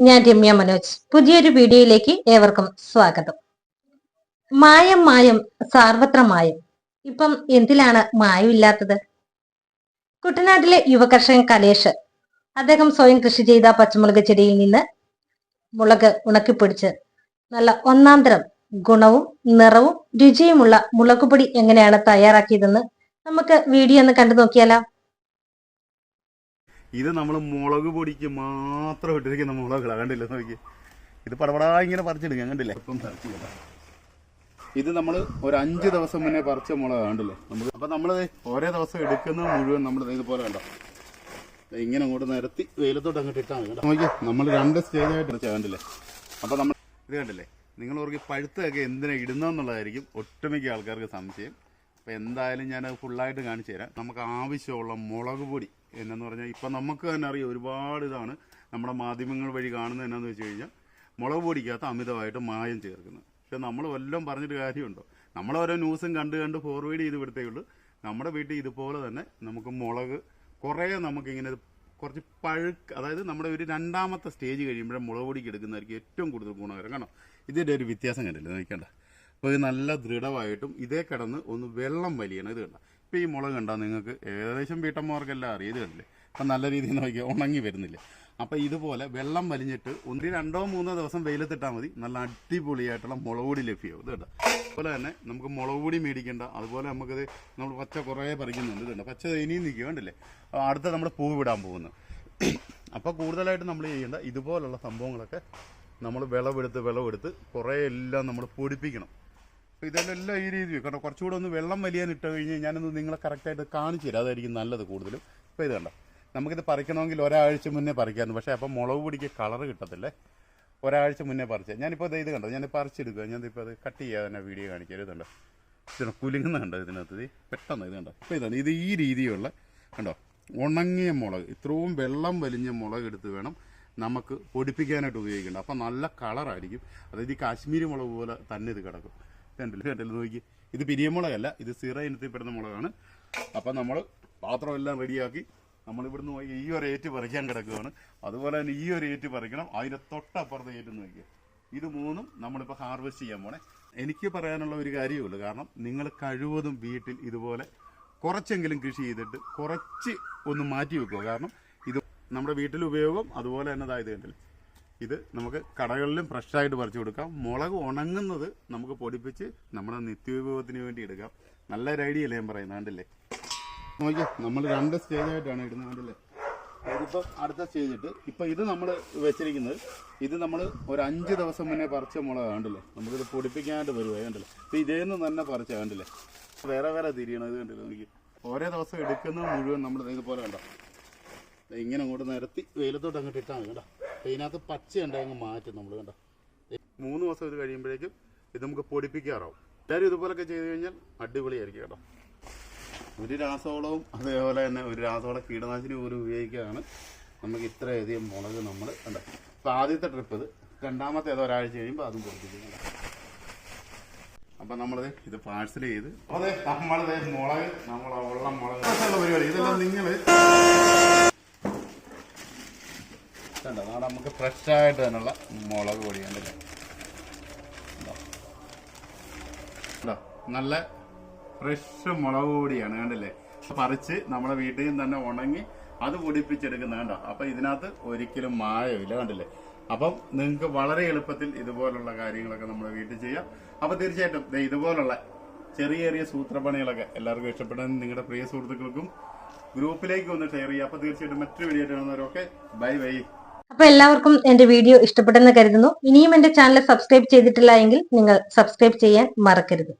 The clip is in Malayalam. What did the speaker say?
ഞാൻ രമ്യ മനോജ്. പുതിയൊരു വീഡിയോയിലേക്ക് ഏവർക്കും സ്വാഗതം. മായം മായം സാർവത്ര മായം. ഇപ്പം എന്തിലാണ് മായമില്ലാത്തത് കുട്ടനാട്ടിലെ യുവകർഷകൻ കലേഷ് അദ്ദേഹം സ്വയം കൃഷി ചെയ്ത പച്ചമുളക് ചെടിയിൽ നിന്ന് മുളക് ഉണക്കിപ്പൊടിച്ച് നല്ല ഒന്നാന്തരം ഗുണവും നിറവും രുചിയുമുള്ള മുളകുപൊടി എങ്ങനെയാണ് തയ്യാറാക്കിയതെന്ന് നമുക്ക് വീഡിയോ ഒന്ന് കണ്ടു നോക്കിയാലോ? ഇത് നമ്മൾ മുളക് പൊടിക്ക് മാത്രം ഇട്ടിരിക്കുന്ന മുളകുകൾ കണ്ടില്ല? നോക്കി. ഇത് പടപടാ ഇങ്ങനെ പറിച്ചെടുക്കാം കണ്ടില്ലേ? ഇപ്പം പറിച്ചില്ല ഇത് നമ്മൾ ഒരു അഞ്ച് ദിവസം മുന്നേ പറിച്ച മുളക് കണ്ടില്ലേ? നമ്മൾ അപ്പം നമ്മൾ ഓരോ ദിവസം എടുക്കുന്നത് മുഴുവൻ നമ്മൾ ഇതുപോലെ കണ്ടോ? ഇങ്ങനെ അങ്ങോട്ട് നിരത്തി വെയിലത്തോട്ട് അങ്ങോട്ട് ഇട്ടാൽ മതി നോക്കിയാൽ നമ്മൾ രണ്ട് സ്റ്റേജായിട്ട് ഇറച്ചാൽ കണ്ടില്ലേ? അപ്പം നമ്മൾ ഇത് കണ്ടില്ലേ? നിങ്ങൾ ഓർക്ക് പഴുത്തൊക്കെ എന്തിനാ ഇടുന്നതെന്നുള്ളതായിരിക്കും ഒട്ടുമിക്ക ആൾക്കാർക്ക് സംശയം. അപ്പോൾ എന്തായാലും ഞാൻ ഫുള്ളായിട്ട് കാണിച്ചു തരാം. നമുക്ക് ആവശ്യമുള്ള മുളക് പൊടി എന്നു പറഞ്ഞാൽ ഇപ്പം നമുക്ക് തന്നെ അറിയാം ഒരുപാട് ഇതാണ് നമ്മുടെ മാധ്യമങ്ങൾ വഴി കാണുന്നത് എന്നാന്ന് വെച്ച് കഴിഞ്ഞാൽ മുളക് പൊടിക്കകത്ത് അമിതമായിട്ട് മായം ചേർക്കുന്നത്. പക്ഷെ നമ്മൾ വല്ലതും പറഞ്ഞിട്ട് കാര്യമുണ്ടോ? നമ്മൾ ഓരോ ന്യൂസും കണ്ട് കണ്ട് ഫോർവേഡ് ചെയ്ത് വിടത്തേ ഉള്ളൂ. നമ്മുടെ വീട്ടിൽ ഇതുപോലെ തന്നെ നമുക്ക് മുളക് കുറേ നമുക്കിങ്ങനെ കുറച്ച് പഴുക്ക് അതായത് നമ്മുടെ ഒരു രണ്ടാമത്തെ സ്റ്റേജ് കഴിയുമ്പോഴേ മുളക് പൊടിക്ക് എടുക്കുന്നതായിരിക്കും ഏറ്റവും കൂടുതൽ ഗുണകരം. കാരണം ഇതിന്റെ ഒരു വ്യത്യാസം കണ്ടില്ല? നോക്കണ്ട അപ്പോൾ ഇത് നല്ല ദൃഢമായിട്ടും ഇതേ കിടന്ന് ഒന്ന് വെള്ളം വലിയണം. ഇത് കണ്ട? ഇപ്പോൾ ഈ മുളക് കണ്ടാൽ നിങ്ങൾക്ക്? ഏകദേശം വീട്ടമ്മമാർക്കെല്ലാം അറിയാം. ഇത് കണ്ടില്ലേ? അപ്പം നല്ല രീതിയിൽ നോക്കി ഉണങ്ങി വരുന്നില്ല? അപ്പോൾ ഇതുപോലെ വെള്ളം വലിഞ്ഞിട്ട് ഒന്ന് രണ്ടോ മൂന്നോ ദിവസം വെയിലത്തിട്ടാൽ മതി. നല്ല അടിപൊളിയായിട്ടുള്ള മുളക് പൊടി ലഭ്യമാവും. ഇത് കേട്ടോ അതുപോലെ തന്നെ നമുക്ക് മുളക് പൊടി മേടിക്കേണ്ട. അതുപോലെ നമുക്കിത് നമ്മൾ പച്ച കുറേ പറിക്കുന്നുണ്ട്. കണ്ടോ? പച്ച ഇനിയും നിൽക്കുക കണ്ടില്ലേ? അടുത്ത നമ്മൾ പൂ വിടാൻ പോകുന്നു. അപ്പോൾ കൂടുതലായിട്ട് നമ്മൾ ചെയ്യേണ്ട ഇതുപോലുള്ള സംഭവങ്ങളൊക്കെ നമ്മൾ വിളവെടുത്ത് വിളവെടുത്ത് കുറേ എല്ലാം നമ്മൾ പൊടിപ്പിക്കണം. അപ്പോൾ ഇതെല്ലാം ഈ രീതി കേട്ടോ കുറച്ചുകൂടെ ഒന്ന് വെള്ളം വലിയാൻ ഇട്ട് കഴിഞ്ഞ് ഞാനൊന്ന് നിങ്ങളെ കറക്റ്റായിട്ട് കാണിച്ചു തരാം. അതായിരിക്കും നല്ലത് കൂടുതലും. ഇപ്പോൾ ഇത് കണ്ടോ? നമുക്കിത് പറിക്കണമെങ്കിൽ ഒരാഴ്ച മുന്നേ പറിക്കാമായിരുന്നു പക്ഷേ അപ്പം മുളക് പൊടിക്ക് കളർ കിട്ടത്തില്ലേ? ഒരാഴ്ച മുന്നേ പറിച്ചത് ഞാനിപ്പോൾ ഇത് കണ്ടോ? ഞാൻ പറിച്ചെടുക്കുക ഞാനിപ്പോൾ അത് കട്ട് ചെയ്യാതെ തന്നെ വീഡിയോ കാണിക്കുക ഇത് കണ്ടോ? കുലുങ്ങുന്ന കണ്ടോ ഇതിനകത്ത്? ഇത് പെട്ടെന്ന് ഇത് കണ്ടോ? ഇപ്പോൾ ഇതാണ് ഇത് ഈ രീതിയുള്ള കണ്ടോ? ഉണങ്ങിയ മുളക്. ഇത്രയും വെള്ളം വലിഞ്ഞ മുളക് എടുത്ത് വേണം നമുക്ക് പൊടിപ്പിക്കാനായിട്ട് ഉപയോഗിക്കേണ്ടത് അപ്പം നല്ല കളറായിരിക്കും അതായത് ഈ കാശ്മീരി മുളക് പോലെ തന്നെ ഇത് കിടക്കും. കണ്ടില്ല കണ്ടില്ല നോക്കി. ഇത് പിരിയമുളകല്ല ഇത് സിറ ഇനത്തിൽപ്പെടുന്ന മുളകാണ്. അപ്പം നമ്മൾ പാത്രമെല്ലാം റെഡിയാക്കി നമ്മളിവിടുന്ന് പോയി ഈ ഒരു ഏറ്റ് പറിക്കാൻ കിടക്കുകയാണ് അതുപോലെ തന്നെ ഈ ഒരു ഏറ്റ് പറിക്കണം അതിന്റെ തൊട്ടപ്പുറത്തെ ഏറ്റ് നോക്കിയ ഇത് മൂന്നും നമ്മളിപ്പോൾ ഹാർവെസ്റ്റ് ചെയ്യാൻ പോണേ. എനിക്ക് പറയാനുള്ള ഒരു കാര്യമുള്ളൂ കാരണം നിങ്ങൾ കഴിവതും വീട്ടിൽ ഇതുപോലെ കുറച്ചെങ്കിലും കൃഷി ചെയ്തിട്ട് കുറച്ച് ഒന്ന് മാറ്റി വെക്കുക. കാരണം ഇത് നമ്മുടെ വീട്ടിൽ ഉപയോഗം അതുപോലെ തന്നെ ഇതായത് കണ്ടില്ലേ? ഇത് നമുക്ക് കടകളിലും ഫ്രഷായിട്ട് പറിച്ചു കൊടുക്കാം. മുളക് ഉണങ്ങുന്നത് നമുക്ക് പൊടിപ്പിച്ച് നമ്മുടെ നിത്യോപയോഗത്തിന് വേണ്ടി എടുക്കാം. നല്ലൊരു ഐഡിയ അല്ലേ ഞാൻ പറയുന്നത്? കണ്ടില്ലേ? നോക്കിയേ നമ്മൾ രണ്ട് സ്റ്റേജായിട്ടാണ് ഇടുന്നത് കണ്ടില്ലേ? ഇതിപ്പോൾ അടുത്ത സ്റ്റേജ് ഇട്ട് ഇപ്പം ഇത് നമ്മൾ വെച്ചിരിക്കുന്നത് ഇത് നമ്മൾ ഒരു അഞ്ച് ദിവസം മുന്നേ പറിച്ച മുളക് കണ്ടില്ലേ? നമുക്കിത് പൊടിപ്പിക്കാനായിട്ട് വരുവാ കണ്ടില്ലേ? ഇതേ നിന്ന് തന്നെ പറിച്ച കണ്ടില്ലേ? വേറെ വേറെ തിരിയണം ഇത് കണ്ടില്ലേ? നോക്കി ഓരോ ദിവസം എടുക്കുന്നത് മുഴുവൻ നമ്മൾ ഇതുപോലെ കണ്ടോ? ഇങ്ങനെ അങ്ങോട്ട് നിരത്തി വെയിലത്തോട്ട് അങ്ങോട്ട് ഇട്ടാൽ മതി കേട്ടോ ഇതിനകത്ത് പച്ച ഉണ്ടെങ്കിൽ മാറ്റും നമ്മൾ കണ്ടോ. മൂന്ന് ദിവസം ഇത് കഴിയുമ്പോഴേക്കും ഇത് നമുക്ക് പൊടിപ്പിക്കാറാവും. എല്ലാവരും ഇതുപോലൊക്കെ ചെയ്ത് കഴിഞ്ഞാൽ അടിപൊളിയായിരിക്കും കേട്ടോ. ഒരു രാസവളവും അതേപോലെ തന്നെ ഒരു രാസവള കീടനാശിനി പോലും ഉപയോഗിക്കുകയാണ്. നമുക്ക് ഇത്രയധികം മുളക് നമ്മൾ ഉണ്ട് അപ്പോൾ ആദ്യത്തെ ട്രിപ്പ് ഇത്. രണ്ടാമത്തെ ഏതോ ഒരാഴ്ച കഴിയുമ്പോൾ അതും പൊടിപ്പിക്കും. അപ്പം നമ്മളത് ഇത് പാഴ്സൽ ചെയ്ത്. അതെ നമ്മളത് മുളക് നമ്മളെ ഉള്ള മുളക്. പരിപാടി ഇതെല്ലാം നിങ്ങൾ കണ്ടോ നമുക്ക് ഫ്രഷായിട്ട് തന്നെയുള്ള മുളക് പൊടിയാണ് നല്ല ഫ്രഷ് മുളക് പൊടിയാണ് കണ്ടില്ലേ? പറിച്ച് നമ്മുടെ വീട്ടിൽ നിന്ന് തന്നെ ഉണങ്ങി അത് പൊടിപ്പിച്ചെടുക്കുന്ന കണ്ടോ? അപ്പൊ ഇതിനകത്ത് ഒരിക്കലും മായമില്ല കണ്ടില്ലേ? അപ്പം നിങ്ങൾക്ക് വളരെ എളുപ്പത്തിൽ ഇതുപോലുള്ള കാര്യങ്ങളൊക്കെ നമ്മുടെ വീട്ടിൽ ചെയ്യാം. അപ്പൊ തീർച്ചയായിട്ടും ഇതുപോലുള്ള ചെറിയ ചെറിയ സൂത്രപ്പണികളൊക്കെ എല്ലാവർക്കും ഇഷ്ടപ്പെടാൻ നിങ്ങളുടെ പ്രിയ സുഹൃത്തുക്കൾക്കും ഗ്രൂപ്പിലേക്ക് ഒന്ന് ഷെയർ ചെയ്യുക. അപ്പൊ തീർച്ചയായിട്ടും മറ്റൊരു വീഡിയോ കാണുന്നവരൊക്കെ ബൈ ബൈ. അപ്പൊ എല്ലാവർക്കും എന്റെ വീഡിയോ ഇഷ്ടപ്പെട്ടെന്ന് കരുതുന്നു. ഇനിയും എന്റെ ചാനൽ സബ്സ്ക്രൈബ് ചെയ്തിട്ടില്ല എങ്കിൽ നിങ്ങൾ സബ്സ്ക്രൈബ് ചെയ്യാൻ മറക്കരുത്.